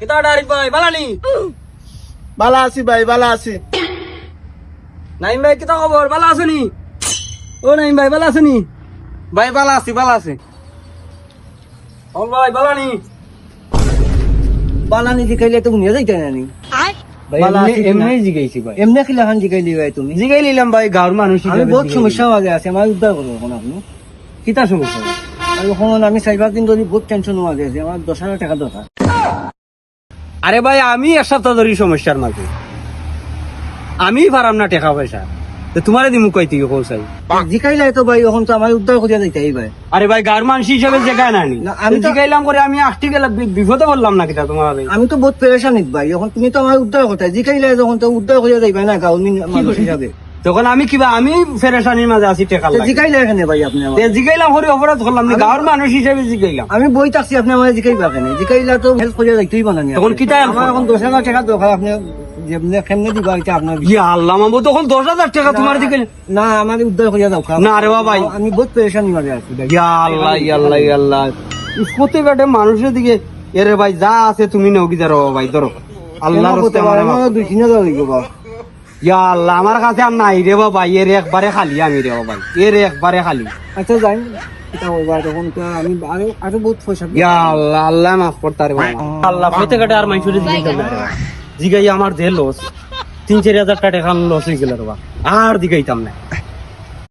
কিতা ডারি ভাই বালানি বালা আছি ভাই বালা আছি। নাইম ভাই কিতা খবর? বালা আছনি ও নাইম ভাই বালা আছনি ভাই বালা আছি বালা আছি। ও ভাই বালানি বালানি জিকাইলে তো উনিও যাইতে নানি আমি চার পাঁচ বহুত টেনশন মাঝে আছে আমার দশ হাজার টাকা দরকার আরে ভাই আমি এক সপ্তাহ ধরি সমস্যার মাঝে। আমি পারাম না টেকা পয়সা। তো তোমারে দিমু তুই পৌঁছাই? জিকাইলাই তো ভাই এখন তো আমার উদ্ধার করিয়া যাইতে ভাই আরে ভাই গার মানুষ হিসাবে জায়গায় না, আমি জিগাইলাম করে আমি আটটি গেলাম বিপদে বললাম না কিটা তোমার আমি তো বহুত পেরেশানিত ভাই এখন তুমি তো আমার উদ্ধার কথা জিকাইলে যখন তো উদ্ধার করিয়া যাইবা না গাউন মানুষ হিসাবে। তখন আমি কিবা আমি ফেরেশানির মাঝে আছি টাকা জিকাইলে এখানে ভাই আপনি জিগাইলাম করে অপরাধ করলাম না গাঁর মানুষ হিসেবে জিগাইলাম আমি বই থাকছি আপনি আমার জিকাইবা কেন? জিকাইলা তো হেল্প করিয়া যাইতেই বানানি তখন help আমার এখন দশ হাজার টাকা দরকার আপনি আমি মানুষের দিকে এরে ভাই যা আছে তুমি নাও কি ধরো। ভাই ধরো আল্লাহ দুই তিন হাজার ইয়া আল্লাহ আমার কাছে আর নাই রে বাবা এর একবারে খালি আমি রে বাবা এর একবারে খালি। আচ্ছা যাই। আমি আরও বহুত পয়সা ইয়া আল্লাহ আল্লাহ মাফ করতে পারে আল্লাহ প্রত্যেকটা আর দিকে জিগাই আমার যে লস তিন চারি হাজার টাকা লস হয়ে গেল রে বাবা। আর দিগাইতাম না।